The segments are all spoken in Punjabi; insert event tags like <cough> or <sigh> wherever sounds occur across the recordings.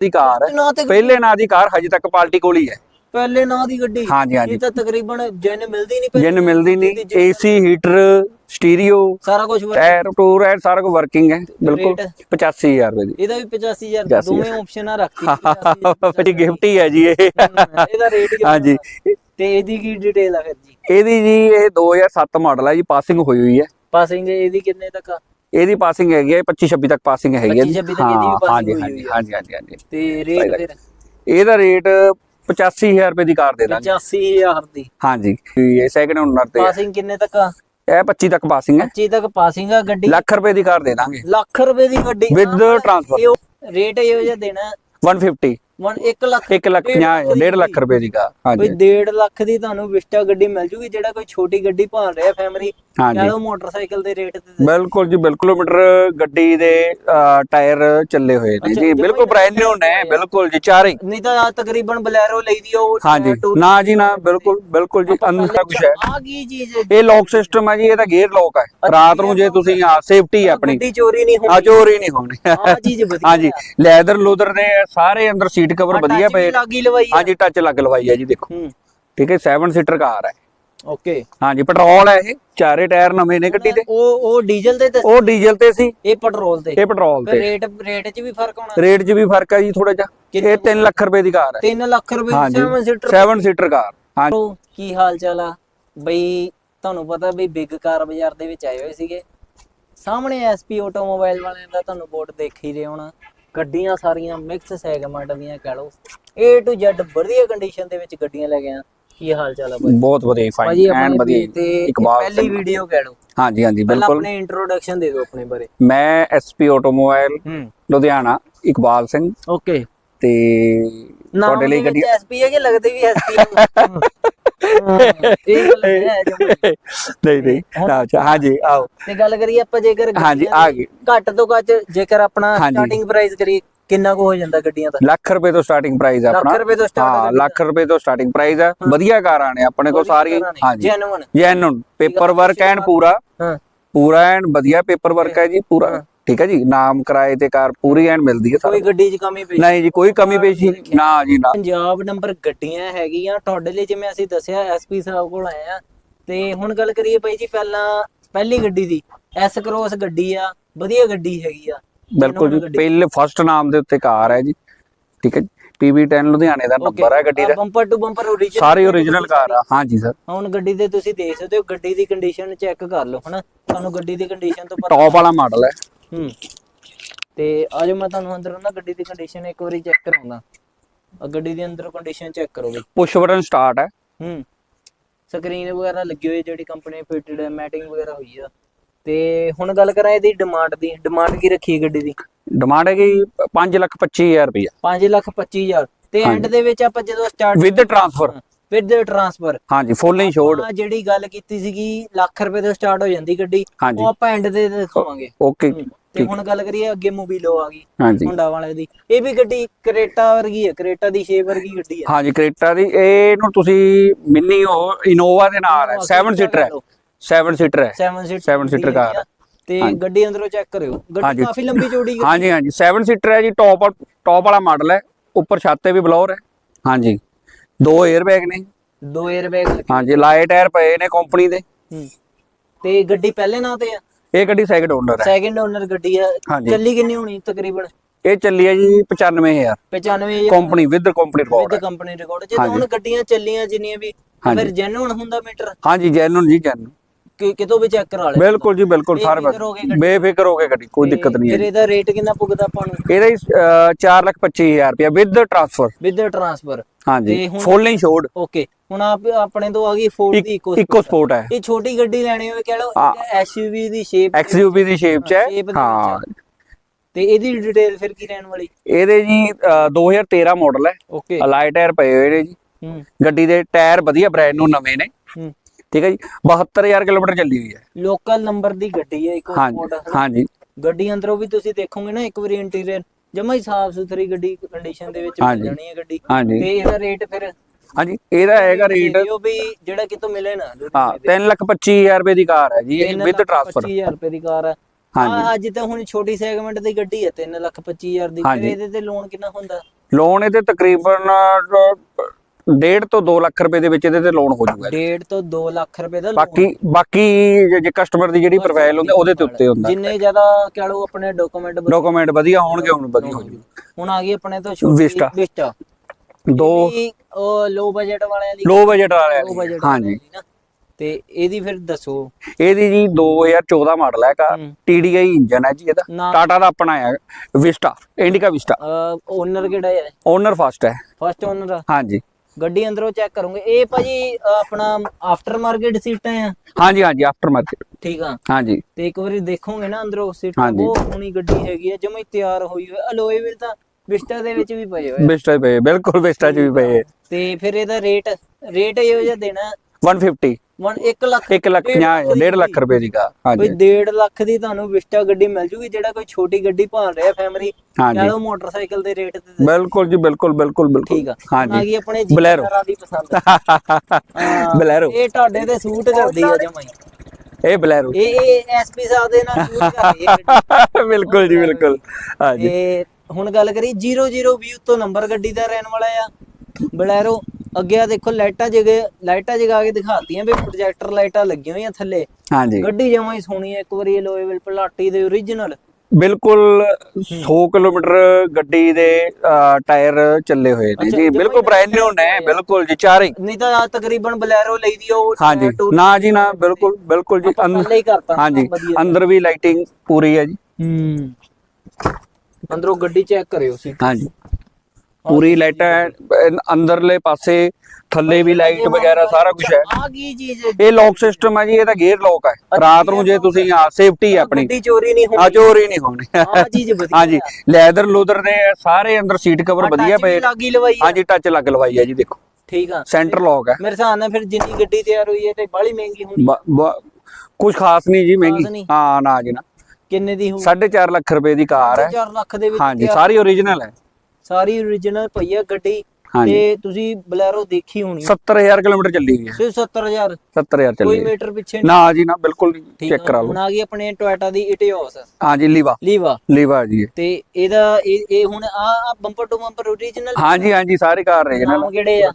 ਦੀ ਕਾਰ ਹੈ। ਨਾ ਤੇ ਪਹਿਲੇ ਨਾਂ ਦੀ ਕਾਰ ਹਜੇ ਤੱਕ ਪਾਰਟੀ ਕੋਲ ਹੀ ਹੈ। ਪਹਿਲੇ ਨਾਂ ਦੀ ਗੱਡੀ। ਹਾਂਜੀ ਹਾਂਜੀ। ਇਹ ਤਾਂ ਤਕਰੀਬਨ ਜਿੰਨ ਮਿਲਦੀ ਨਹੀਂ ਪਈ ਜਿੰਨ ਮਿਲਦੀ ਨਹੀਂ। ਏਸੀ ਹੀਟਰ ਸਟੀਰੀਓ ਸਾਰਾ ਕੁਝ ਟਾਇਰ ਟੂਰ ਹੈ ਸਾਰਾ ਕੁਝ ਵਰਕਿੰਗ ਹੈ। ਬਿਲਕੁਲ। Rate? 85000 ਰੁਪਏ ਦੀ। ਇਹਦਾ ਵੀ 85000 85,000 ਦੋਵੇਂ ਆਪਸ਼ਨਾਂ ਰੱਖਤੀ ਬੜੀ ਗਿਫਟ ਹੀ ਹੈ ਜੀ ਇਹ। ਇਹਦਾ ਰੇਟ ਕਿੰਨਾ ਹਾਂਜੀ। ਤੇ ਇਹਦੀ ਕੀ ਡਿਟੇਲ ਆ ਫਿਰ ਜੀ? ਇਹਦੀ ਜੀ ਇਹ 2007 ਮਾਡਲ ਹੈ ਜੀ ਪਾਸਿੰਗ ਹੋਈ ਹੋਈ ਹੈ। ਪਾਸਿੰਗ ਇਹਦੀ ਕਿੰਨੇ ਤੱਕ ਆ? ਇਹਦੀ ਪਾਸਿੰਗ ਹੈਗੀ ਹੈ 25 26 ਤੱਕ ਪਾਸਿੰਗ ਹੈਗੀ ਹੈ 25 ਜੀ। ਤੱਕ ਇਹਦੀ ਹਾਂਜੀ ਹੋਈ ਹਾਂਜੀ ਹੋਈ ਹੈ। ਹਾਂਜੀ ਹਾਂਜੀ ਹਾਂਜੀ। ਤੇ ਰੇਟ ਫਿਰ? ਇਹਦਾ ਰੇਟ 85000 ਰੁਪਏ ਦੀ ਕਾਰ ਦੇ ਦਾਂਗੇ। 85000 ਦੀ। ਹਾਂਜੀ ਇਹ ਸੈਕਿੰਡ ਓਨਰ ਤੇ ਹੈ। ਪਾਸਿੰਗ ਕਿੰਨੇ ਤੱਕ ਆ? ਇਹ 25 ਤੱਕ ਪਾਸਿੰਗ ਹੈ। 25 ਤੱਕ ਪਾਸਿੰਗ ਆ ਗੱਡੀ? ਲੱਖ ਰੁਪਏ ਦੀ ਕਾਰ ਦੇ ਦਾਂਗੇ। ਲੱਖ ਰੁਪਏ ਦੀ ਗੱਡੀ With transfer। ਰੇਟ ਇਹੋ ਜਿਹਾ ਦੇਣਾ। 150 1 ਲੱਖ 1 ਲੱਖ 50 1.5 ਲੱਖ ਰੁਪਏ ਦੀ ਕਾਰ ਕੋਈ ਹਾਂਜੀ 1.5 ਲੱਖ ਦੀ ਤੁਹਾਨੂੰ ਵਿਸਟਾ ਗੱਡੀ ਮਿਲ ਜੂਗੀ ਜਿਹੜਾ ਕੋਈ ਛੋਟੀ ਗੱਡੀ ਭਾਲ ਰਿਹਾ ਫੈਮਿਲੀ ਨਾਲੋਂ ਮੋਟਰਸਾਈਕਲ ਦੇ ਰੇਟ ਤੇ ਬਿਲਕੁਲ ਜੀ ਬਿਲਕੁਲ ਕਿਲੋਮੀਟਰ ਗੱਡੀ ਦੇ ਟਾਇਰ ਚੱਲੇ ਹੋਏ ਨੇ ਜੀ। ਬਿਲਕੁਲ ਬ੍ਰਾਂਡ ਨਿਊ ਨੇ ਬਿਲਕੁਲ ਜੀ ਚਾਰੇ। ਨਹੀਂ ਤਾਂ ਤਕਰੀਬਨ ਬਲੈਰੋ ਲਈ ਦੀ ਉਹ ਹਾਂਜੀ ਨਾ ਜੀ ਨਾ ਬਿਲਕੁਲ ਬਿਲਕੁਲ ਜੀ ਅੰਦਰ ਕੁਝ ਹੈ। ਆ ਕੀ ਚੀਜ਼ ਹੈ? ਇਹ ਲੌਕ ਸਿਸਟਮ ਹੈ ਜੀ ਇਹਦਾ ਗੇਅਰ ਲੌਕ ਹੈ ਰਾਤ ਨੂੰ ਜੇ ਤੁਸੀਂ ਆ। ਸੇਫਟੀ ਹੈ ਆਪਣੀ। ਗੱਡੀ ਚੋਰੀ ਨਹੀਂ ਹੋਣੀ। ਆ ਚੋਰੀ ਨਹੀਂ ਹੋਣੀ। ਆ ਚੀਜ਼ ਵਧੀਆ ਹਾਂਜੀ ਲੈਦਰ ਲੂਦਰ ਦੇ ਸਾਰੇ ਅੰਦਰ ਸੀਟ ਕਵਰ ਵਧੀਆ ਪਏ। ਲੱਗੀ ਲਵਾਈ ਹਾਂਜੀ ਟੱਚ ਲੱਗ ਲਵਾਈ ਹੈ ਜੀ ਦੇਖੋ। ਹੂੰ। ਠੀਕ ਹੈ 7 ਸੀਟਰ ਕਾਰ ਹੈ। ਓਕੇ। ਹਾਂਜੀ ਪੈਟਰੋਲ ਹੈ ਇਹ ਚਾਰੇ ਟਾਇਰ ਨਵੇਂ ਨੇ ਗੱਡੀ ਦੇ। ਉਹ ਉਹ ਡੀਜ਼ਲ ਤੇ ਤੇ ਉਹ ਡੀਜ਼ਲ ਤੇ ਸੀ। ਇਹ ਪੈਟਰੋਲ ਤੇ ਇਹ ਪੈਟਰੋਲ ਤੇ। ਰੇਟ ਰੇਟ 'ਚ ਵੀ ਫ਼ਰਕ ਹੋਣਾ। ਰੇਟ 'ਚ ਵੀ ਫ਼ਰਕ ਹੈ ਜੀ ਥੋੜਾ ਜਿਹਾ। ਇਹ 3 ਲੱਖ ਰੁਪਏ ਦੀ ਕਾਰ ਹੈ। 3 ਲੱਖ ਰੁਪਏ ਹਾਂਜੀ। 7 ਸੀਟਰ 7 ਸੀਟਰ ਕਾਰ। ਹਾਂਜੀ। ਉਹ ਕੀ ਹਾਲ ਚਾਲ ਆ? ਬਈ ਤੁਹਾਨੂੰ ਪਤਾ ਵੀ ਬਿਗ ਕਾਰ ਬਾਜ਼ਾਰ ਦੇ ਵਿੱਚ ਆਏ ਹੋਏ ਸੀਗੇ। ਸਾਹਮਣੇ ਐਸਪੀ ਆਟੋਮੋਬਾਈਲ ਵਾਲਿਆਂ ਦਾ ਤੁਹਾਨੂੰ ਬੋਰਡ ਦੇਖ ਹੀ ਰਹੇ ਹੋਣਾ। ਗੱਡੀਆਂ ਸਾਰੀਆਂ ਮਿਕਸ ਸੈਗਮੈਂਟ ਦੀਆਂ ਕਹਿ ਲਓ। A to Z ਵਧੀਆ ਕੰਡੀਸ਼ਨ ਦੇ ਵਿੱਚ ਗੱਡੀਆਂ ਲੈ ਗਏ ਆ ਕੀ ਹਾਲ ਚਾਲ ਆ ਬਾਈ? ਬਹੁਤ ਵਧੀਆ ਫਾਈਨ ਐਨ ਵਧੀਆ ਤੇ ਇਕਬਾਲ ਪਹਿਲੀ ਵੀਡੀਓ ਕਹਿ ਲਓ। ਹਾਂਜੀ ਹਾਂਜੀ ਬਿਲਕੁਲ। ਆਪਣੇ ਇੰਟਰੋਡਕਸ਼ਨ ਦੇ ਦਿਓ ਆਪਣੇ ਬਾਰੇ। ਮੈਂ SP automobile Ludhiana Iqbal Singh. Okay ਤੇ ਤੁਹਾਡੇ ਲਈ ਗੱਡੀ ਐਸਪੀ ਹੈ ਕਿ ਲੱਗਦੇ ਵੀ ਐਸਪੀ <laughs> ਇਹ ਗੱਲ ਹੈ ਜੋ ਨਹੀਂ ਨਹੀਂ। ਅੱਛਾ ਹਾਂਜੀ ਆਓ। ਤੇ ਗੱਲ ਕਰੀਏ ਆਪਾਂ ਜੇਕਰ ਹਾਂਜੀ, ਗੱਡੀਆਂ ਆ ਦੀ ਗਈ। ਘੱਟ ਤੋਂ ਘੱਟ ਜੇਕਰ ਆਪਣਾ ਹਾਂਜੀ। ਸਟਾਰਟਿੰਗ ਪ੍ਰਾਈਸ ਕਰੀਏ ਕਿੰਨਾ ਕੁ ਹੋ ਜਾਂਦਾ ਗੱਡੀਆਂ ਦਾ? ਲੱਖ ਰੁਪਏ ਤੋਂ ਸਟਾਰਟਿੰਗ ਪ੍ਰਾਈਸ ਲੱਖ ਆਪਣਾ। ਰੁਪਏ ਤੋਂ start ਹਾਂ ਲੱਖ ਰੁਪਏ ਤੋਂ ਸਟਾਰਟਿੰਗ ਪ੍ਰਾਈਸ ਹੈ। ਵਧੀਆ ਕਾਰਾਂ ਨੇ ਆਪਣੇ ਕੋਲ ਸਾਰੀਆਂ ਹਾਂਜੀ। ਜੈਨੂਨ ਜੈਨੂਨ ਪੇਪਰ ਵਰਕ ਐਨ ਪੂਰਾ। ਹਾਂ। ਪੂਰਾ ਐਨ ਵਧੀਆ ਪੇਪਰ ਵਰਕ ਹੈ ਜੀ ਪੂਰਾ। ਠੀਕ ਹੈ ਜੀ ਨਾਮ ਕਿਰਾਏ ਤੇ ਕਾਰ ਪੂਰੀ ਐਨ ਮਿਲਦੀ ਹੈ ਕੋਈ ਗੱਡੀ 'ਚ ਕਮੀ ਪਈ ਨਹੀਂ ਜੀ ਕੋਈ ਕਮੀ ਪੇਸ਼ੀ ਨਹੀਂ ਨਾ ਜੀ ਨਾ। ਪੰਜਾਬ ਨੰਬਰ ਗੱਡੀਆਂ ਹੈਗੀਆਂ ਤੁਹਾਡੇ ਲਈ ਜਿਵੇਂ ਅਸੀਂ ਦੱਸਿਆ ਐਸਪੀ ਸਾਹਿਬ ਕੋਲ ਆਏ ਆ। ਤੇ ਹੁਣ ਗੱਲ ਕਰੀਏ ਭਾਈ ਜੀ ਪਹਿਲਾਂ ਪਹਿਲੀ ਗੱਡੀ ਦੀ ਐਸ ਕ੍ਰੋਸ ਗੱਡੀ ਆ ਵਧੀਆ ਗੱਡੀ ਹੈਗੀ ਆ। ਬਿਲਕੁਲ ਜੀ ਪਹਿਲੇ ਫਸਟ ਨਾਮ ਦੇ ਉੱਤੇ ਕਾਰ ਹੈ ਜੀ ਠੀਕ ਹੈ PB10 ਲੁਧਿਆਣੇ ਦਾ ਨੰਬਰ ਹੈ ਗੱਡੀ ਦਾ। ਬੰਪਰ ਟੂ ਬੰਪਰ ਓਰੀਜਨਲ ਸਾਰੀ ਓਰੀਜਨਲ ਕਾਰ ਆ। ਹਾਂਜੀ ਸਰ ਹੁਣ ਗੱਡੀ ਦੇ ਤੁਸੀਂ ਦੇਖ ਸਕਦੇ ਹੋ ਗੱਡੀ ਦੀ ਕੰਡੀਸ਼ਨ ਚੈੱਕ ਕਰ ਲਓ ਹਨਾ? ਤੁਹਾਨੂੰ ਗੱਡੀ ਦੀ ਕੰਡੀਸ਼ਨ ਤੋਂ ਪਤਾ ਟੌਪ ਵਾਲਾ ਮਾਡਲ ਹੈ। ਹੂੰ। ਤੇ ਆਜੋ ਮੈਂ ਤੁਹਾਨੂੰ ਅੰਦਰੋਂ ਨਾ ਗੱਡੀ ਦੀ ਕੰਡੀਸ਼ਨ ਇੱਕ ਵਾਰੀ ਚੈੱਕ ਕਰਾਉਂਦਾ। ਆ ਗੱਡੀ ਦੀ ਅੰਦਰੋਂ ਕੰਡੀਸ਼ਨ ਚੈੱਕ ਕਰੋ ਬਈ ਪੁਸ਼ ਬਟਨ ਸਟਾਰਟ ਹੈ। ਹੂੰ। ਸਕਰੀਨ ਵਗੈਰਾ ਲੱਗੀ ਹੋਈ ਹੈ ਜਿਹੜੀ ਕੰਪਨੀ ਫਿਟਡ ਹੈ ਮੈਟਿੰਗ ਵਗੈਰਾ ਹੋਈ ਆ। ਤੇ ਹੁਣ ਗੱਲ ਕਰਾਂ ਇਹਦੀ ਡਿਮਾਂਡ ਦੀ। ਡਿਮਾਂਡ ਕੀ ਰੱਖੀ ਹੈ ਗੱਡੀ ਦੀ? ਡਿਮਾਂਡ ਹੈਗੀ 5 ਲੱਖ 25000 ਰੁਪਏ 5 ਲੱਖ 25000 ਤੇ ਐਂਡ ਦੇ ਵਿੱਚ ਆਪਾਂ ਜਦੋਂ start with transfer with transfer ਹਾਂਜੀ ਫੁੱਲ ਇੰਸ਼ੋਰਡ ਆ ਜਿਹੜੀ ਗੱਲ ਕੀਤੀ ਸੀਗੀ ਲੱਖ ਰੁਪਏ ਤੋਂ ਸਟਾਰਟ ਹੋ ਜਾਂਦੀ ਗੱਡੀ ਹਾਂਜੀ। ਉਹ ਆਪਾਂ ਐਂਡ ਦੇ ਦਿਖਾਵਾਂਗੇ। ਓਕੇ ਤੇ ਹੁਣ ਗੱਲ ਕਰੀਏ ਅੱਗੇ ਮੋਬਿਲੋ ਆ ਗਈ ਹਾਂਜੀ। ਹੁੰਡਾ ਵਾਲੇ ਦੀ। ਇਹ ਵੀ ਗੱਡੀ ਕਰੇਟਾ ਵਰਗੀ ਹੈ ਕਰੇਟਾ ਦੀ ਸ਼ੇਪ ਵਰਗੀ ਗੱਡੀ ਹੈ। ਹਾਂਜੀ ਕ੍ਰੇਟਾ ਦੀ ਇਹਨੂੰ ਤੁਸੀਂ ਮਿੰਨੀ ਉਹ ਇਨੋਵਾ ਦੇ ਨਾਲ ਹੈ 7 ਸੀਟਰ ਹੈ। 7 ਸੀਟਰ ਹੈ। 7 ਸੀਟ seven seater car ਹੈ। ਤੇ ਗੱਡੀ ਅੰਦਰੋਂ ਚੈੱਕ ਕਰਿਓ। ਗੱਡੀ ਹਾਂਜੀ। ਕਾਫੀ ਲੰਬੀ ਚੌੜੀ ਹੈ। ਹਾਂਜੀ ਹਾਂਜੀ। 7 ਸੀਟਰ ਹੈ ਜੀ ਟੌਪ ਟੌਪ ਵਾਲਾ ਮਾਡਲ ਹੈ। ਉੱਪਰ ਛੱਤ ਤੇ ਵੀ ਬਲੌਰ ਹੈ। ਹਾਂਜੀ। ਦੋ 에ਅਰ ਬੈਗ ਨੇ। ਦੋ 에ਅਰ ਬੈਗ ਹਾਂਜੀ ਲਾਈਟ ਟਾਇਰ ਪਏ ਨੇ ਕੰਪਨੀ ਦੇ। ਤੇ ਗੱਡੀ ਪਹਿਲੇ ਨਾਂ ਤੇ ਆ? ਇਹ ਗੱਡੀ ਸੈਕਿੰਡ ਓਨਰ ਹੈ। ਸੈਕਿੰਡ ਓਨਰ ਗੱਡੀ ਆ। ਹਾਂਜੀ। ਚੱਲੀ ਕਿੰਨੀ ਹੋਣੀ ਤਕਰੀਬਨ? ਇਹ ਚੱਲੀ ਹੈ ਜੀ 95000 95000 company with company record with company record ਜੇ ਤਾਂ ਹੁਣ ਗੱਡੀਆਂ ਚੱਲੀਆਂ ਜਿੰਨੀਆਂ ਵੀ ਫਿਰ ਜੈਨੂਨ ਹੁੰਦਾ ਮੀਟਰ? ਹਾਂਜੀ ਜੈਨੂਨ ਜੀ ਜੈਨੂਨ ਕਿ ਕਿਤੋਂ ਵੀ ਚੈੱਕ ਕਰਾ ਲੈ ਬਿਲਕੁਲ ਜੀ ਬਿਲਕੁਲ ਸਾਰੇ ਬੇਫਿਕਰ ਹੋ ਕੇ ਗੱਡੀ- ਬੇਫਿਕਰ ਹੋ ਕੇ ਗੱਡੀ ਕੋਈ ਦਿੱਕਤ ਨਹੀਂ ਹੈ ਫਿਰ ਇਹਦਾ ਰੇਟ ਕਿੰਨਾ ਪੁੱਗਦਾ ਆਪਾਂ ਨੂੰ? ਇਹਦਾ ਹੀ 425000 ਰੁਪਏ ਵਿਦ ਟ੍ਰਾਂਸਫਰ ਵਿਦ ਟ੍ਰਾਂਸਫਰ ਹਾਂਜੀ ਤੇ ਹੁਣ- ਫੁੱਲ ਇੰਸ਼ੋਰਡ ਓਕੇ ਹੁਣ ਆਪ ਆਪਣੇ ਤੋਂ ਆ ਗਈ ਫੋਰਡ ਦੀ ਇਕੋ ਇਕੋ ਸਪੋਰਟ ਹੈ। ਇਹ ਛੋਟੀ ਗੱਡੀ ਲੈਣੀ ਹੋਵੇ ਕਹ ਲਓ ਐਸਯੂਵੀ ਦੀ ਸ਼ੇਪ ਐਕਸਯੂਵੀ ਦੀ ਸ਼ੇਪ ਚ ਹੈ। shape ਦੇ ਵਿੱਚ ਹਾਂ। ਤੇ ਇਹਦੀ ਡਿਟੇਲ ਫਿਰ ਕੀ ਰਹਿਣ ਵਾਲੀ? ਇਹਦੇ ਜੀ ਅ, 2013 ਮਾਡਲ ਹੈ। ਓਕੇ ਅਲਾਈ ਟਾਇਰ ਪਏ ਹੋਏ ਨੇ ਜੀ। ਹੂੰ। ਗੱਡੀ ਦੇ ਟਾਇਰ ਵਧੀਆ ਬ੍ਰਾਂਡ ਨੂੰ ਨਵੇਂ ਨੇ। ਹੂੰ। ਠੀਕ ਹੈ ਜੀ? 72000 ਕਿਲੋਮੀਟਰ ਚੱਲੀ ਹੋਈ ਹੈ। ਲੋਕਲ ਨੰਬਰ ਦੀ ਗੱਡੀ ਹੈ ਇਕੋ ਹਾਂਜੀ ਹਾਂਜੀ। ਗੱਡੀ ਅੰਦਰੋਂ ਵੀ ਤੁਸੀਂ ਦੇਖੋਗੇ ਨਾ ਇੱਕ ਵਾਰੀ ਇੰਟੀਰੀਅਰ ਜਮਾ ਹੀ ਸਾਫ਼ ਸੁਥਰੀ ਗੱਡੀ ਕੰਡੀਸ਼ਨ ਦੇ ਵਿੱਚ ਮਿਲ। ਜਾਣੀ ਹੈ ਗੱਡੀ। ਤੇ ਇਹਦਾ ਰੇਟ ਫਿਰ ਹਾਂਜੀ ਇਹਦਾ ਹੈਗਾ ਰੇਟ ਉਹ ਵੀ ਜਿਹੜਾ ਕਿਤੋਂ ਮਿਲੇ ਨਾ ਹਾਂ 325000 ਰੁਪਏ ਦੀ ਕਾਰ ਹੈ ਜੀ ਵਿਦ ਟ੍ਰਾਂਸਫਰ 25000 ਰੁਪਏ ਦੀ ਕਾਰ ਹੈ। ਹਾਂਜੀ। ਅੱਜ ਤਾਂ ਹੁਣ ਛੋਟੀ ਸੈਗਮੈਂਟ ਦੀ ਗੱਡੀ ਹੈ 3 ਲੱਖ 25 ਹਜ਼ਾਰ ਦੀ। ਫਿਰ ਹਾਂਜੀ। ਇਹਦੇ ਤੇ ਲੋਨ ਕਿੰਨਾ ਹੁੰਦਾ? ਲੋਨ ਇਹਦੇ ਤਕਰੀਬਨ 1.5 ਤੋਂ 2 ਲੱਖ ਰੁਪਏ ਦੇ ਵਿੱਚ ਇਹਦੇ ਤੇ ਲੋਨ ਹੋ ਜਾਊਗਾ ਡੇਢ ਤੋਂ 2 ਲੱਖ ਰੁਪਏ ਦਾ। ਬਾਕੀ ਬਾਕੀ ਜੇ- ਜੇ ਕਸਟਮਰ ਦੀ ਜਿਹੜੀ ਪ੍ਰੋਫਾਈਲ ਹੁੰਦੀ ਉਹਦੇ ਤੇ ਉੱਤੇ ਹੁੰਦਾ। ਜਿੰਨੇ ਜ਼ਿਆਦਾ ਕਹ ਲਓ ਆਪਣੇ ਡਾਕੂਮੈਂਟ ਡਾਕੂਮੈਂਟ ਵਧੀਆ ਹੋਣਗੇ ਹੁਣ ਵਧੀਆ ਹੋ ਜਾਊਗਾ ਹੁਣ ਆ ਗਈ ਆਪਣੇ ਤੋਂ ਛੋਟੀ Vista। ਵਿਸਟਾ ਦੋ ਉਹ ਲੋ ਬਜਟ ਵਾਲਿਆਂ ਦੀ ਲੋ ਬਜਟ ਵਾਲੇ low budget ਹਾਂਜੀ। ਵਾਲਿਆਂ ਦੀ ਨਾ। ਤੇ ਇਹਦੀ ਫਿਰ ਦੱਸੋ। ਇਹਦੀ ਜੀ 2014 ਮਾਡਲ ਹੈ। ਕਾਰ ਹੂੰ। TDI ਇੰਜਨ ਹੈ ਜੀ ਇਹਦਾ। ਨਾ। ਟਾਟਾ ਦਾ ਆਪਣਾ ਹੈ ਵਿਸਟਾ ਇੰਡੀਕਾ ਵਿਸਟਾ ਓਨਰ ਕਿਹੜਾ ਹੈ ਓਨਰ ਫਸਟ ਹੈ ਫਸਟ ਓਨਰ ਹਾਂਜੀ। ਗੱਡੀ ਅੰਦਰੋਂ ਚੈੱਕ ਕਰੋਗੇ। ਇਹ ਭਾਜੀ ਆਪਣਾ ਆਫਟਰ ਮਾਰਕੀਟ ਸੀਟਾਂ ਆ ਹਾਂਜੀ ਹਾਂਜੀ ਆਫਟਰ ਮਾਰਕੀਟ ਠੀਕ ਆ। ਹਾਂਜੀ। ਤੇ ਇੱਕ ਵਾਰੀ ਦੇਖੋਗੇ ਨਾ ਅੰਦਰੋਂ ਸੀਟਾਂ। ਬਹੁਤ ਸੋਹਣੀ ਗੱਡੀ ਹੈਗੀ ਆ ਜਮੇ ਤਿਆਰ ਹੋਈ ਹੋਈ ਅਲੋਏ ਵੀ ਤਾਂ ਵਿਸਟਾ ਦੇ ਵਿੱਚ ਵੀ ਪਏ ਹੋਏ। ਵਿਸਟਾ ਪਏ ਬਿਲਕੁਲ ਵਿਸਟਾ ਚ ਵੀ ਪਏ ਤੇ ਫਿਰ ਇਹਦਾ ਰੇਟ ਰੇਟ ਇਹੋ ਜਿਹਾ ਦੇਣਾ। 150 1 1 ਲੱਖ 1 ਲੱਖ 50 1.5 ਲੱਖ ਰੁਪਏ ਦੀ ਕਾਰ ਕੋਈ ਹਾਂਜੀ 1.5 ਲੱਖ ਦੀ ਤੁਹਾਨੂੰ ਵਿਸਟਾ ਗੱਡੀ ਮਿਲ ਜੂਗੀ ਜਿਹੜਾ ਕੋਈ ਛੋਟੀ ਗੱਡੀ ਭਾਲ ਰਿਹਾ ਫੈਮਿਲੀ ਨਾਲੋਂ ਮੋਟਰਸਾਈਕਲ ਦੇ ਰੇਟ ਤੇ ਬਿਲਕੁਲ ਜੀ ਬਿਲਕੁਲ ਬਿਲਕੁਲ ਬਿਲਕੁਲ। ਠੀਕ ਆ। ਹਾਂਜੀ। ਆਪਣੇ Bolero। ਜੀਵਨਦਾਰਾਂ ਦੀ ਪਸੰਦ। <laughs> ਬਲੈਰੋ। ਇਹ ਤੁਹਾਡੇ ਤੇ ਸੂਟ ਕਰਦੀ ਆ ਜਮਾਈ ਇਹ ਬਲੈਰੋ। ਇਹ ਇਹ ਐਸਪੀ ਸਾਹਿਬ ਦੇ ਨਾਲ ਸੂਟ ਕਰਦੀ। <laughs> ਬਿਲਕੁਲ ਜੀ ਬਿਲਕੁਲ। ਹਾਂਜੀ। ਤੇ ਹੁਣ ਗੱਲ ਕਰੀ 00 ਵੀ ਉੱਤੋਂ ਨੰਬਰ ਗੱਡੀ ਦਾ ਰਹਿਣ ਵਾਲਾ ਆ। ਬਲੈਰੋ ਅੱਗੇ ਆ ਦੇਖੋ ਲਾਈਟਾਂ ਜਗੇ ਲਾਈਟਾਂ ਜਗਾ ਕੇ ਦਿਖਾਤੀਆਂ ਵੀ ਪ੍ਰੋਜੈਕਟਰ ਲਾਈਟਾਂ ਲੱਗੀਆਂ ਹੋਈਆਂ ਥੱਲੇ। ਹਾਂਜੀ। ਗੱਡੀ ਜਮਾਂ ਹੀ ਸੋਹਣੀ ਹੈ ਇੱਕ ਵਾਰੀ ਇਹ ਲੋਏਵਲ ਪਲਾਟੀ ਦੇ origignal ਬਿਲਕੁਲ 100 ਕਿਲੋਮੀਟਰ ਗੱਡੀ ਦੇ ਟਾਇਰ ਚੱਲੇ ਹੋਏ ਨੇ। ਜੀ ਬਿਲਕੁਲ ਬ੍ਰਾਂਡ ਨਿਊ ਨੇ ਬਿਲਕੁਲ ਜੀ ਚਾਰੇ। ਨਹੀਂ ਤਾਂ ਤਕਰੀਬਨ ਬਲੈਰੋ ਲਈ ਦੀ ਉਹ ਹਾਂਜੀ। ਨਾ ਜੀ ਨਾ ਬਿਲਕੁਲ ਬਿਲਕੁਲ ਜੀ ਅੰਦ- ਪਹਿਲਾਂ ਹੀ ਕਰਤਾ ਹਾਂਜੀ। ਅੰਦਰ ਵੀ ਲਾਈਟਿੰਗ ਪੂਰੀ ਹੈ ਜੀ। ਹੂੰ। ਅੰਦਰੋਂ ਗੱਡੀ ਚੈੱਕ ਕਰਿਓ ਸੀ। ਹਾਂਜੀ। ਪੂਰੀ ਲਾਈਟਾਂ ਹੈ, ਅਹ, ਅੰਦਰਲੇ ਪਾਸੇ ਥੱਲੇ ਵੀ ਲਾਈਟ ਵਗੈਰਾ ਸਾਰਾ ਕੁਝ ਹੈ। ਆ ਕੀ ਚੀਜ਼ ਇਹ ਲੌਕ ਸਿਸਟਮ ਹੈ ਜੀ ਇਹਦਾ ਗੇਅਰ ਲੌਕ ਹੈ ਰਾਤ ਨੂੰ ਜੇ ਤੁਸੀਂ ਆ। ਸੇਫਟੀ ਹੈ ਆਪਣੀ। ਗੱਡੀ ਚੋਰੀ ਨਹੀਂ ਆ ਹੋਣੀ। ਚੋਰੀ ਨਹੀਂ ਹੋਣੀ। ਆ ਚੀਜ਼ ਵਧੀਆ ਹਾਂਜੀ ਲੈਦਰ ਲੂਦਰ ਦੇ ਸਾਰੇ ਅੰਦਰ ਸੀਟ ਕਵਰ ਵਧੀਆ ਪਏ। ਆ। ਹਾਂਜੀ ਟੱਚ ਲੱਗ ਲਵਾਈ ਹੈ ਜੀ ਦੇਖੋ। ਠੀਕ ਆ। ਸੈਂਟਰ ਲੌਕ ਹੈ ਮੇਰੇ ਹਿਸਾਬ ਨਾਲ ਫਿਰ ਜਿੰਨੀ ਗੱਡੀ ਤਿਆਰ ਹੋਈ ਹੈ ਤੇ ਬਾਹਲੀ ਮਹਿੰਗੀ ਹੋਣੀ। ਕੁਝ ਖਾਸ ਨਹੀਂ ਜੀ ਮਹਿੰਗੀ। ਹਾਂ ਨਾ ਜੀ ਨਾ। ਕਿੰਨੇ ਦੀ ਹੋਊ? 4.5 ਲੱਖ ਰੁਪਏ ਦੀ ਕਾਰ ਹੈ। 4 ਲੱਖ ਦੇ ਵਿੱਚ ਹਾਂਜੀ ਸਾਰੀ ਓਰੀਜਨਲ ਹੈ। ਸਾਰੀ origignal ਪਈ ਆ ਗੱਡੀ ਹਾਂਜੀ। ਤੇ ਤੁਸੀਂ ਬਲੈਰੋ ਦੇਖੀ ਹੋਣੀ 70000 ਕਿਲੋਮੀਟਰ ਚੱਲੀ ਹੈ ਸਿਰਫ 70000 70000 ਚੱਲੀ ਕੋਈ ਹੈ। ਮੀਟਰ ਪਿੱਛੇ ਨਾ ਜੀ ਨਾ ਬਿਲਕੁਲ ਚੈੱਕ। ਕਰਾ ਹੁਣ ਲਓ। ਆ ਗਈ ਆਪਣੇ ਟੋਇਟਾ ਦੀ ਇਟਿਓਸ ਹਾਂਜੀ ਲੀਵਾ ਲੀਵਾ ਲੀਵਾ ਜੀ। ਤੇ ਇਹਦਾ ਇਹ ਇਹ ਹੁਣ ਆ ਬੰਪਰ ਟੂ ਬੰਪਰ origignal ਹਾਂਜੀ ਹਾਂਜੀ ਸਾਰੇ ਕਾਰ ਨਾਮ ਕਿਹੜੇ ਆ?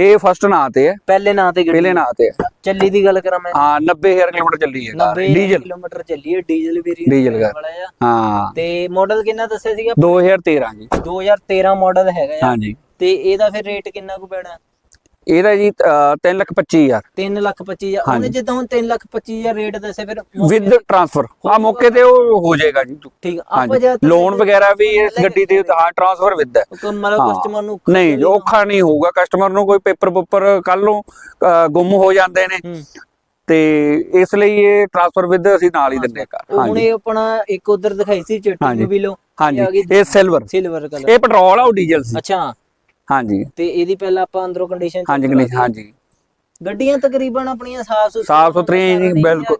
ਇਹ ਫਸਟ ਨਾਂ ਤੇ ਹੈ। ਪਹਿਲੇ ਨਾਂ ਤੇ ਗੱਡੀ ਪਹਿਲੇ ਨਾਂ ਤੇ ਹੈ। ਚੱਲੀ ਦੀ ਗੱਲ ਕਰਾਂ ਮੈਂ? ਹਾਂ 90000 ਕਿਲੋਮੀਟਰ ਚੱਲੀ ਹੈ ਕਾਰ 90 ਡੀਜ਼ਲ। ਕਿਲੋਮੀਟਰ ਚੱਲੀ ਹੈ ਡੀਜ਼ਲ ਵੇਰੀਐਂਟ ਡੀਜ਼ਲ ਕਾਰ। ਹਾਂ। ਤੇ ਮਾਡਲ ਕਿੰਨਾ ਦੱਸਿਆ ਸੀਗਾ? 2013 ਜੀ। 2013 ਮਾਡਲ ਹੈਗਾ ਆ। ਹਾਂਜੀ। ਤੇ ਇਹਦਾ ਫਿਰ ਰੇਟ ਕਿੰਨਾ ਕੁ ਪੈਣਾ? ਇਹਦਾ ਜੀ 3 ਲੱਖ 25000 3 ਲੱਖ 25 ਹਜ਼ਾਰ। ਉਹਨੇ ਜਿੱਦਾਂ ਹੁਣ 3 ਲੱਖ 25 ਹਜ਼ਾਰ ਰੇਟ ਦੱਸੇ ਫਿਰ ਵਿਦ ਟ੍ਰਾਂਸਫਰ ਆ ਮੌਕੇ ਤੇ ਉਹ ਹੋ ਜਾਏਗਾ ਜੀ। ਠੀਕ ਆ, ਆਪਾਂ ਲੋਨ ਵਗੈਰਾ ਵੀ ਇਸ ਗੱਡੀ ਦੇ ਹਾਂ ਟ੍ਰਾਂਸਫਰ ਵਿਦ ਹੈ। ਉਹ ਮਤਲਬ ਹਾਂ। ਕਸਟਮਰ ਨੂੰ ਨਹੀਂ ਔਖਾ ਨਹੀਂ ਹੋਊਗਾ। ਕਸਟਮਰ ਨੂੰ ਕੋਈ ਪੇਪਰ ਪੁੱਪਰ ਕੱਲ ਨੂੰ ਗੁੰਮ ਹੋ ਜਾਂਦੇ ਨੇ। ਤੇ ਇਸ ਲਈ ਇਹ ਟ੍ਰਾਂਸਫਰ ਵਿਦ ਅਸੀਂ ਨਾਲ ਹੀ ਦਿੰਦੇ ਹਾਂ। ਉਹ ਹੁਣ ਇਹ ਆਪਣਾ ਇੱਕ ਉਧਰ ਦਿਖਾਈ ਸੀ ਚਿੱਟੀ। ਮੋਬਿਲੋ ਹਾਂਜੀ। ਇਹ ਸਿਲਵਰ ਸਿਲਵਰ ਕਲਰ ਇਹ ਪੈਟਰੋਲ ਆ ਉਹ ਡੀਜ਼ਲ ਸੀ। ਅੱਛਾ। ਹਾਂਜੀ। ਤੇ ਇਹਦੀ ਪਹਿਲਾਂ ਆਪਾਂ ਅੰਦਰੋਂ ਕੰਡੀਸ਼ਨ ਹਾਂਜੀ ਗਣੇਸ਼ ਹਾਂਜੀ। ਗੱਡੀਆਂ ਤਕਰੀਬਨ ਆਪਣੀਆਂ ਸਾਫ਼ ਸੁਥਰੀਆਂ ਸਾਫ਼ ਸੁਥਰੀਆਂ ਜੀ, ਬਿਲਕੁਲ।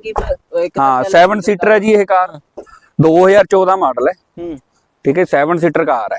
ਹਾਂ ਪਹਿਲਾਂ 7 ਸੀਟਰ ਹੈ ਜੀ ਇਹ ਕਾਰ। 2014 ਮਾਡਲ ਹੈ। ਹੂੰ। ਠੀਕ ਹੈ 7 ਸੀਟਰ ਕਾਰ ਹੈ।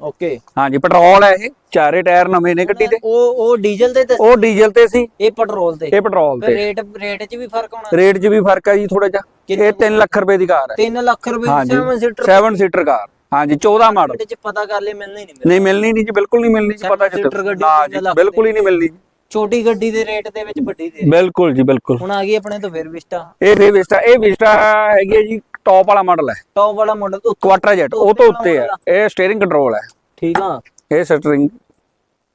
ਓਕੇ ਹਾਂਜੀ ਪੈਟਰੋਲ ਹੈ ਇਹ। ਚਾਰੇ ਟਾਇਰ ਨਵੇਂ ਨੇ ਗੱਡੀ ਦੇ। ਉਹ ਉਹ ਡੀਜ਼ਲ ਤੇ ਉਹ ਡੀਜ਼ਲ ਤੇ ਸੀ। ਇਹ ਪੈਟਰੋਲ ਤੇ। ਇਹ ਪੈਟਰੋਲ ਤੇ। ਰੇਟ ਰੇਟ 'ਚ ਵੀ ਫ਼ਰਕ ਹੋਣਾ? ਰੇਟ 'ਚ ਵੀ ਫ਼ਰਕ ਹੈ ਜੀ ਥੋੜਾ ਜਿਹਾ। ਇਹ 3 ਲੱਖ ਰੁਪਏ ਦੀ ਕਾਰ ਹੈ। 3 ਲੱਖ ਰੁਪਏ ਹਾਂਜੀ। 7 ਸੀਟਰ 7 ਸੀਟਰ ਕਾਰ। ਹਾਂਜੀ 14 ਮਾਡਲ। 'ਚ ਪਤਾ ਕਰ ਲੈ ਮਿਲਣਾ ਨਹੀਂ ਮਿਲਣਾ। ਨਹੀਂ ਮਿਲਣੀ ਨਹੀਂ ਜੀ ਬਿਲਕੁਲ ਨਹੀਂ ਮਿਲਣੀ ਜੀ ਪਤਾ ਗੱਡੀ ਨਾ ਜੀ ਬਿਲਕੁਲ ਹੀ ਨਹੀਂ ਮਿਲਣੀ ਛੋਟੀ ਗੱਡੀ ਦੇ ਰੇਟ ਦੇ ਵਿੱਚ ਵੱਡੀ ਦੇ। ਬਿਲਕੁਲ ਜੀ ਬਿਲਕੁਲ। ਹੁਣ ਆ ਗਈ ਆਪਣੇ ਤੋਂ ਫਿਰ ਵਿਸਟਾ ਇਹ ਫੇ ਵਿਸਟਾ ਇਹ ਵਿਸਟਾ ਹੈਗੀ ਹੈ ਜੀ ਟੌਪ ਵਾਲਾ ਮਾਡਲ ਹੈ। ਟੌਪ ਵਾਲਾ ਮਾਡਲ ਕੁਆਟਰ ਜੈਟ ਉਹ ਤੋਂ ਉੱਤੇ ਹੈ। ਇਹ ਸਟੀਅਰਿੰਗ ਕੰਟਰੋਲ ਹੈ। ਠੀਕ ਆ। ਇਹ ਸਟੀਅਰਿੰਗ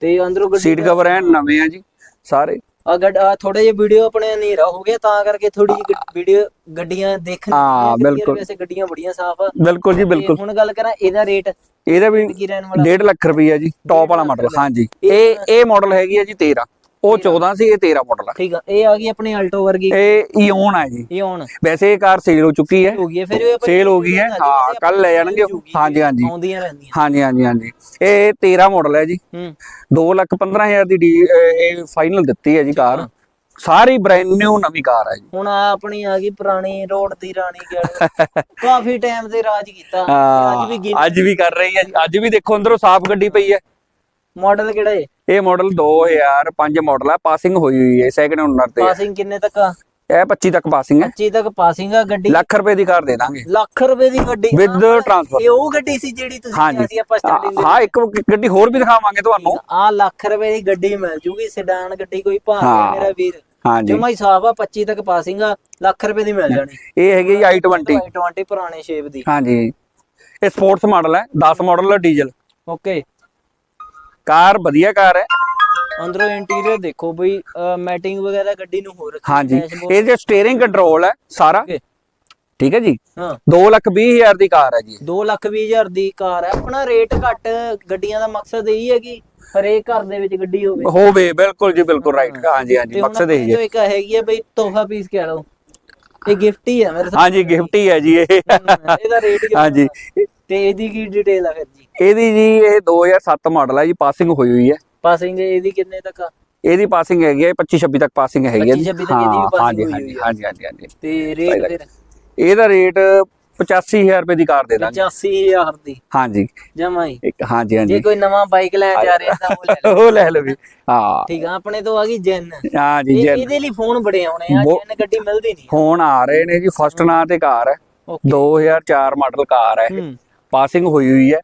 ਤੇ ਅੰਦਰੋਂ ਗੱਡੀ ਸੀਟ ਕਵਰ ਐਨ ਨਵੇਂ ਆ ਜੀ ਸਾਰੇ। ਆ ਗੱਡ ਆ ਥੋੜਾ ਜਿਹਾ ਵੀਡੀਓ ਆਪਣੇ ਹਨੇਰਾ ਹੋ ਗਿਆ ਤਾਂ ਕਰਕੇ ਥੋੜੀ ਜਿਹੀ ਵੀਡੀਓ ਗੱਡੀਆਂ ਦੇਖਣ ਹਾਂ, ਬਿਲਕੁਲ। ਵੈਸੇ ਗੱਡੀਆਂ ਬੜੀਆਂ ਸਾਫ਼ ਆ। ਬਿਲਕੁਲ ਜੀ ਬਿਲਕੁਲ। ਹੁਣ ਗੱਲ ਕਰਾਂ ਇਹਦਾ ਰੇਟ ਇਹਦਾ ਵੀ ਕੀ ਰਹਿਣ ਵਾਲਾ। 1.5 ਲੱਖ ਰੁਪਈਆ ਜੀ ਟੌਪ ਵਾਲਾ ਮਾਡਲ ਹਾਂਜੀ। ਇਹ ਇਹ ਮਾਡਲ ਹੈਗੀ ਹੈ ਜੀ 13 ਉਹ 14 ਸੀ ਇਹ 13 ਮਾਡਲ ਹੈ ਠੀਕ ਆ ਇਹ ਆ ਗਈ ਆਪਣੀ ਆਲਟੋ ਵਰਗੀ। ਇਹ ਈਓਨ ਹੈ ਜੀ। ਹੁਣ ਵੈਸੇ ਇਹ ਕਾਰ ਸੇਲ ਹੋ ਚੁੱਕੀ ਹੈ। ਹੋ ਗਈ ਹੈ ਫਿਰ ਇਹ ਆਪਾਂ ਸੇਲ ਹੋ ਗਈ ਹੈ। ਹਾਂ ਕੱਲ ਲੈ ਜਾਣਗੇ। ਹਾਂਜੀ ਹਾਂਜੀ। ਆਉਂਦੀਆਂ ਰਹਿੰਦੀਆਂ। ਹਾਂਜੀ ਹਾਂਜੀ ਹਾਂਜੀ। ਇਹ 13 ਮਾਡਲ ਹੈ ਜੀ। ਹੂੰ। 2 ਲੱਖ 15000 ਦੀ ਇਹ ਫਾਈਨਲ ਦਿੱਤੀ ਹੈ ਜੀ ਕਾਰ। ਸਾਰੀ ਬ੍ਰਾਂਡ ਨਿਊ ਨਵੀਂ ਕਾਰ ਹੈ ਜੀ। ਹੁਣ ਆ ਆਪਣੀ ਆ ਗਈ ਪੁਰਾਣੀ ਰੋਡ ਦੀ ਰਾਣੀ ਗੱਲ ਕਾਫੀ ਟਾਈਮ ਤੇ ਰਾਜ ਕੀਤਾ। ਅੱਜ ਵੀ ਅੱਜ ਵੀ ਕਰ ਰਹੀ ਹੈ ਅੱਜ ਵੀ ਦੇਖੋ ਅੰਦਰੋਂ ਸਾਫ਼ ਗੱਡੀ ਪਈ ਹੈ। ਮਾਡਲ ਕਿਹੜਾ ਹੈ ਇਹ ਮਾਡਲ 2005 ਮਾਡਲ ਹੈ ਪਾਸਿੰਗ ਹੋਈ ਹੋਈ ਹੈ ਸੈਕਿੰਡ ਓਨਰ ਤੇ। ਪਾਸਿੰਗ ਕਿੰਨੇ ਤੱਕ ਆ? ਇਹ 25 ਤੱਕ ਪਾਸਿੰਗ ਹੈ। 25 ਤੱਕ ਪਾਸਿੰਗ ਆ ਗੱਡੀ? ਲੱਖ ਰੁਪਏ ਦੀ ਕਾਰ ਦੇ ਦਾਂਗੇ। ਲੱਖ ਰੁਪਏ ਦੀ ਗੱਡੀ? With ਆਹ, transfer। ਇਹ ਉਹ ਗੱਡੀ ਸੀ ਜਿਹੜੀ ਤੁਸੀਂ ਹਾਂਜੀ। ਕਿਹਾ ਸੀ ਆਪਾਂ ਸਟਾਰਟਿੰਗ ਹਾਂ ਇੱਕ ਗੱਡੀ ਹੋਰ ਵੀ ਦਿਖਾਵਾਂਗੇ ਤੁਹਾਨੂੰ। ਆ ਲੱਖ ਰੁਪਏ ਦੀ ਗੱਡੀ ਮਿਲ ਜੂਗੀ ਸੈਡਾਨ ਗੱਡੀ ਕੋਈ ਹਾਂ। ਨਹੀਂ ਮੇਰਾ ਵੀਰ। ਹਾਂਜੀ। ਜਮਾ ਹੀ ਸਾਫ਼ ਆ 25 ਤੱਕ ਪਾਸਿੰਗ ਆ ਲੱਖ ਰੁਪਏ ਦੀ ਮਿਲ ਜਾਣੀ। ਇਹ ਹੈਗੀ ਜੀ i20 20 ਪੁਰਾਣੇ ਸ਼ੇਪ ਦੀ। ਹਾਂਜੀ। ਇਹ ਸਪੋਰਟਸ ਮਾਡਲ ਹੈ 10 ਮਾਡਲ ਹੈ ਡੀਜ਼ਲ ਓਕੇ ਕਾਰ ਵਧੀਆ ਕਾਰ ਹੈ। ਅੰਦਰੋਂ ਇੰਟੀਰੀਅਰ ਦੇਖੋ ਬਈ ਮੈਟਿੰਗ ਵਗੈਰਾ ਗੱਡੀ ਨੂੰ ਹੋ ਰੱਖੀ ਹਾਂਜੀ। ਇਹ ਜੇ ਸਟੀਅਰਿੰਗ ਕੰਟਰੋਲ ਹੈ ਸਾਰਾ। ਠੀਕ ਹੈ ਜੀ? ਹਾਂ। 2 ਲੱਖ 20 ਹਜ਼ਾਰ ਦੀ ਕਾਰ ਹੈ ਜੀ 2 ਲੱਖ 20 ਹਜ਼ਾਰ ਦੀ ਕਾਰ ਹੈ। ਆਪਣਾ ਰੇਟ ਘੱਟ ਗੱਡੀਆਂ ਦਾ ਮਕਸਦ ਇਹੀ ਹੈ ਕਿ ਹਰੇਕ ਘਰ ਦੇ ਵਿੱਚ ਗੱਡੀ ਹੋਵੇ। ਹੋਵੇ ਬਿਲਕੁਲ ਜੀ ਬਿਲਕੁਲ ਰਾਈਟ ਹਾਂਜੀ ਹਾਂਜੀ ਮਕਸਦ ਇਹ ਹੈ। ਜੋ ਇੱਕ ਹੈਗੀ ਹੈ ਬਈ ਤੋਹਫਾ ਪੀਸ ਕਹਿ ਲਓ। ਇਹ ਗਿਫਟ ਹੀ ਹੈ ਮੇਰੇ ਸਾਹਮਣੇ ਹਾਂਜੀ ਗਿਫਟ ਹੀ ਹੈ ਜੀ ਇਹ। ਇਹਦਾ ਰੇਟ ਹਾਂਜੀ। ਤੇ ਇਹਦੀ ਕੀ ਡਿਟੇਲ ਆ ਫਿਰ ਜੀ? ਇਹਦੀ ਜੀ ਇਹ 2007 ਮਾਡਲ ਹੈ ਜੀ ਪਾਸਿੰਗ ਹੋਈ ਹੋਈ ਹੈ। ਪਾਸਿੰਗ ਇਹਦੀ ਕਿੰਨੇ ਤੱਕ ਆ? ਇਹਦੀ ਪਾਸਿੰਗ ਹੈਗੀ ਹੈ 25 26 ਤੱਕ ਪਾਸਿੰਗ ਹੈਗੀ ਹੈ 25 26 ਤੱਕ ਇਹਦੀ ਵੀ ਹਾਂਜੀ ਹੋਈ ਹਾਂਜੀ ਹੋਈ ਹੈ। ਹਾਂਜੀ ਹਾਂਜੀ ਹਾਂਜੀ। ਤੇ ਰੇਟ ਫਿਰ? ਇਹਦਾ ਰੇਟ 85000 ਰੁਪਏ ਦੀ ਕਾਰ ਦੇ ਦਾਂਗੇ। 85000 ਦੀ? ਹਾਂਜੀ। ਜਮਾ ਹੀ। ਇੱਕ ਹਾਂਜੀ ਜੇ ਹਾਂਜੀ ਕੋਈ ਨਵਾਂ ਬਾਈਕ ਲੈਣ ਜਾ ਰਿਹਾ ਤਾਂ ਉਹ ਲੈ ਲਓ। ਉਹ ਲੈ ਲਵੇ ਹਾਂ। ਠੀਕ ਆ ਆਪਣੇ ਤੋਂ ਆ ਗਈ ਜੈਨ। ਹਾਂਜੀ ਇਹ- ਜੀ ਇਹਦੇ ਲਈ ਫੋਨ ਬੜੇ ਆਉਣੇ ਆ ਜੈਨ ਗੱਡੀ ਮਿਲਦੀ ਨਹੀਂ। ਫੋਨ ਆ ਰਹੇ ਨੇ ਜੀ ਫਸਟ ਨਾਂ ਤੇ ਕਾਰ ਹੈ। ਓਕੇ। 2004 ਮਾਡਲ ਕਾਰ ਹੈ। ਹੂੰ। ਪਾਸਿੰਗ ਹੋਈ ਹੋਈ ਹੈ।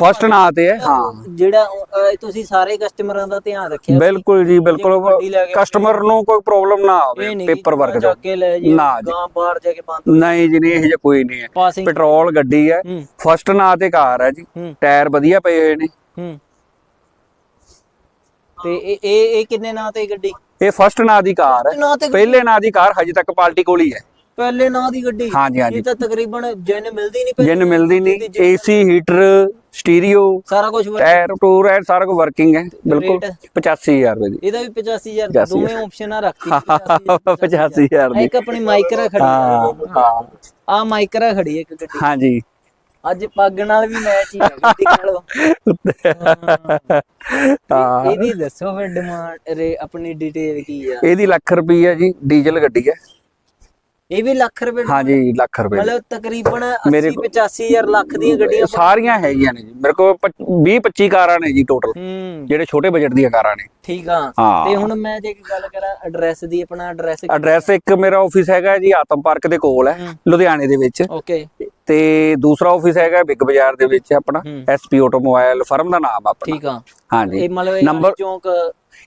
ਫਸਟ ਨਾਂ ਤੇ ਹੈ ਹਾਂ। ਜਿਹੜਾ ਅਹ, ਤੁਸੀਂ ਸਾਰੇ ਕਸਟਮਰਾਂ ਦਾ ਧਿਆਨ ਰੱਖਿਆ ਬਿਲਕੁਲ ਜੀ ਬਿਲਕੁਲ। ਗੱਡੀ ਲੈ ਕੇ ਕਸਟਮਰ ਨੂੰ ਕੋਈ ਪ੍ਰੋਬਲਮ ਨਾ ਆਵੇ ਪੇਪਰ ਵਰਕ ਦਾ। ਚੱਕ ਕੇ ਲੈ ਜੀ ਨਾ ਜੀ। ਗਾਂ ਬਾਹਰ ਜਾ ਕੇ ਬੰਦ ਨਹੀਂ ਜੀ ਨਹੀਂ ਇਹ ਜਿਹਾ ਕੋਈ ਨਹੀਂ ਹੈ। ਪਾਸਿੰਗ ਪੈਟਰੋਲ ਗੱਡੀ ਹੈ। ਹੂੰ। ਫਸਟ ਨਾਂ ਤੇ ਕਾਰ ਹੈ ਜੀ। ਹੂੰ। ਟਾਇਰ ਵਧੀਆ ਪਏ ਹੋਏ ਨੇ। ਹੂੰ। ਤੇ ਇਹ ਇਹ ਇਹ ਕਿੰਨੇ ਨਾਂ ਤੇ ਗੱਡੀ? ਇਹ ਫਸਟ ਨਾਂ ਦੀ ਕਾਰ ਹੈ। ਨਾਂ ਤੇ ਪਹਿਲੇ ਨਾਂ ਦੀ ਕਾਰ ਹਜੇ ਤੱਕ ਪਾਰਟੀ ਕੋਲ ਹੀ ਹੈ। ਪਹਿਲੇ ਨਾਂ ਦੀ ਗੱਡੀ। ਹਾਂਜੀ ਹਾਂਜੀ। ਇਹ ਤਾਂ ਤਕਰੀਬਨ ਜੈਨ ਮਿਲਦੀ ਨਹੀਂ ਜਿੰਨ ਮਿਲਦੀ ਨਹੀਂ। AC heater stereo. ਸਾਰਾ ਕੁਝ ਟਾਇਰ ਟੂਰ ਹੈ ਸਾਰਾ ਕੁਝ ਵਰਕਿੰਗ ਹੈ। ਬਿਲਕੁਲ। Rate? 85000 ਰੁਪਏ ਦੀ। ਇਹਦਾ ਵੀ 85000 85,000 ਦੋਵੇਂ ਆਪਸ਼ਨਾਂ ਰੱਖਤੀ। 85,000 85000 ਦੀ। ਇੱਕ ਆਪਣੀ ਮਾਈਕਰਾ ਖੜੀ ਹਾਂ। ਹਾਂ ਆ ਮਾਈਕਰਾ ਖੜੀ ਹੈ ਇੱਕ ਗੱਡੀ ਹਾਂਜੀ। ਅੱਜ ਪੱਗ ਨਾਲ ਵੀ ਮੈਚ ਹੀ ਹੈ ਗੱਡੀ ਨਾਲੋਂ। ਹਾਂ। ਇਹਦੀ ਦੱਸੋ ਫਿਰ ਡਿਮਾਂਡ ਰੇ ਆਪਣੀ ਡਿਟੇਲ ਕੀ ਆ? ਇਹਦੀ ਲੱਖ ਰੁਪਈਆ ਜੀ ਡੀਜ਼ਲ ਗੱਡੀ ਹੈ। ਇਹ ਵੀ ਲੱਖ ਰੁਪਏ ਦੀ? ਹਾਂਜੀ ਲੱਖ ਰੁਪਏ। ਮਤਲਬ ਤਕਰੀਬਨ ਮੇਰੇ 80 85000 ਲੱਖ ਦੀਆਂ ਗੱਡੀਆਂ ਸਾਰੀਆਂ ਹੈਗੀਆਂ ਨੇ ਜੀ ਮੇਰੇ ਕੋਲ 20 25 ਕਾਰਾਂ ਨੇ ਜੀ ਟੋਟਲ ਜਿਹੜੇ ਛੋਟੇ ਬਜਟ ਦੀਆਂ ਕਾਰਾਂ ਨੇ ਠੀਕ ਆ। ਤੇ ਹੁਣ ਮੈਂ ਜੇ ਗੱਲ ਕਰਾਂ ਐਡਰੈਸ ਦੀ ਆਪਣਾ ਐਡਰੈਸ ਐਡਰੈਸ ਇੱਕ ਮੇਰਾ ਆਫਿਸ ਹੈਗਾ ਜੀ ਆਤਮ ਪਾਰਕ ਦੇ ਕੋਲ ਹੂੰ। ਲੁਧਿਆਣੇ ਦੇ ਵਿੱਚ ਓਕੇ ਤੇ ਦੂਸਰਾ ਆਫਿਸ ਹੈਗਾ ਬਿਗ ਬਾਜ਼ਾਰ ਦੇ ਵਿੱਚ ਆਪਣਾ। ਐਸਪੀ ਆਟੋਮੋਬਾਈਲ ਫਰਮ ਦਾ ਨਾਮ ਆਪਣਾ। ਠੀਕ ਆ। ਹਾਂਜੀ। ਇਹ ਮਤਲਬ ਇਹ ਨੰਬਰ ਚੌਂਕ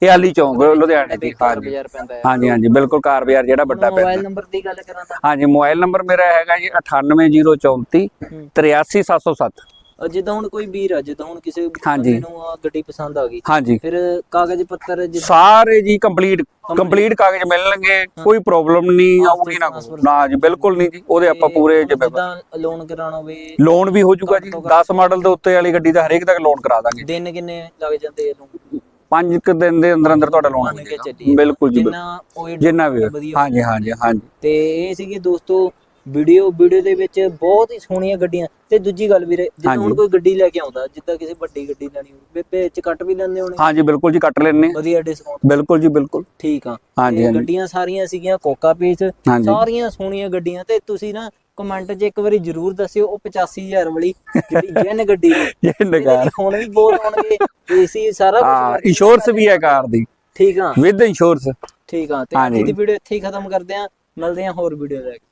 ਇਹ ਆਲੀ ਚੌਂਕ ਲੁਧਿਆਣੇ ਦੀ ਹਾਂਜੀ। ਬਾਜ਼ਾਰ ਪੈਂਦਾ ਹੈ। ਹਾਂਜੀ ਹਾਂਜੀ ਬਿਲਕੁਲ ਕਾਰ ਬਾਜ਼ਾਰ ਜਿਹੜਾ ਵੱਡਾ ਪੈਂਦਾ। ਮੋਬਾਈਲ ਨੰਬਰ ਦੀ ਗੱਲ ਕਰਾਂ ਤਾਂ। ਹਾਂਜੀ ਮੋਬਾਈਲ ਨੰਬਰ ਮੇਰਾ ਹੈਗਾ ਜੀ 98034 ਹੂੰ। 83707 ਅਹ ਜਿੱਦਾਂ ਹੁਣ ਕੋਈ ਵੀਰ ਆ ਜਿੱਦਾਂ ਹੁਣ ਕਿਸੇ ਹਾਂਜੀ। ਨੂੰ ਆਹ ਗੱਡੀ ਪਸੰਦ ਆ ਗਈ ਹਾਂਜੀ ਫਿਰ ਕਾਗਜ਼ ਪੱਤਰ ਜਿੱਦਾਂ ਸਾਰੇ ਜੀ ਕੰਪਲੀਟ ਕੰਪਲੀਟ ਕਾਗਜ਼ ਮਿਲਣਗੇ ਕੋਈ ਪ੍ਰੋਬਲਮ ਨਹੀਂ ਆਊਗੀ ਨਾ ਕੋਈ। ਨਾ ਜੀ ਬਿਲਕੁਲ ਨਹੀਂ ਜੀ ਉਹਦੇ ਆਪਾਂ ਪੂਰੇ ਜਿਵੇਂ ਜਿੱਦਾਂ ਲੋਨ ਕਰਾਉਣਾ ਹੋਵੇ ਲੋਨ ਵੀ ਹੋ ਜਾਊਗਾ ਜੀ 10 ਮਾਡਲ ਦੇ ਉੱਤੇ ਵਾਲੀ ਗੱਡੀ ਦਾ ਹਰੇਕ ਤੱਕ ਲੋਨ ਕਰਾ ਦਾਂਗੇ ਦਿਨ ਕਿੰਨੇ ਲੱਗ ਜਾਂਦੇ ਇਹ ਲੋਨ ਪੰਜ ਕੁ ਦਿਨ ਦੇ ਅੰਦਰ ਅੰਦਰ ਤੁਹਾਡਾ ਲੋਨ ਮਿਲੇਗਾ ਚੱਲੀਏ। ਬਿਲਕੁਲ ਜੀ ਬਿਲਕੁਲ। ਜਿੰਨਾ ਉਹ ਜਿੰਨਾ ਵੀ। ਵਧੀਆ ਹਾਂਜੀ ਹਾਂਜੀ ਹਾਂਜੀ ਤੇ ਇਹ ਸੀਗੇ ਦੋਸਤੋ ਵੀਡੀਓ ਵੀਡੀਓ ਦੇ ਵਿੱਚ ਬਹੁਤ ਹੀ ਸੋਹਣੀਆਂ ਗੱਡੀਆਂ। ਤੇ ਦੂਜੀ ਗੱਲ ਵੀਰੇ ਜਿੱਦਾਂ ਹੁਣ। ਕੋਈ ਗੱਡੀ ਲੈ ਕੇ ਆਉਂਦਾ ਜਿੱਦਾਂ ਕਿਸੇ ਵੱਡੀ ਗੱਡੀ ਲੈਣੀ ਹੋਵੇ ਵਿੱਚ ਕੱਟ ਵੀ ਲੈਂਦੇ ਹੋਣੇ। ਹਾਂਜੀ ਬਿਲਕੁਲ ਜੀ ਕੱਟ ਲੈਣੇ ਵਧੀਆ ਡਿਸਕਾਊਂਟ ਬਿਲਕੁਲ ਜੀ ਬਿਲਕੁਲ। ਠੀਕ ਆ। ਹਾਂਜੀ ਤੇ ਹਾਂਜੀ। ਗੱਡੀਆਂ ਸਾਰੀਆਂ ਸੀਗੀਆਂ ਕੋਕਾ ਪੀਸ ਹਾਂਜੀ। ਸਾਰੀਆਂ ਸੋਹਣੀਆਂ ਗੱਡੀਆਂ। ਤੇ ਤੁਸੀਂ ਨਾ ਕਮੈਂਟ 'ਚ ਇੱਕ ਵਾਰੀ ਜਰੂਰ ਦੱਸਿਓ ਉਹ 85000 ਵਾਲੀ ਜਿਹੜੀ <laughs> ਜੈਨ ਗੱਡੀ ਹੈ। ਜੇ ਇਹਦੇ ਫੋਨ ਵੀ ਬਹੁਤ ਆਉਣਗੇ। ਏਸੀ ਸਾਰਾ ਹਾਂ ਕੁਝ ਇੰਸ਼ੋਰੈਂਸ ਵੀ ਹੈ ਕਾਰ ਦੀ। ਠੀਕ ਆ। ਵਿਦ ਇੰਸ਼ੋਰੈਂਸ ਠੀਕ ਆ। ਤੇ ਹਾਂਜੀ। ਅੱਜ ਦੀ ਵੀਡੀਓ ਇੱਥੇ ਹੀ ਖਤਮ ਕਰਦੇ ਆ ਮਿਲਦੇ ਆ ਹੋਰ ਵੀਡੀਓ ਲੈ ਕੇ।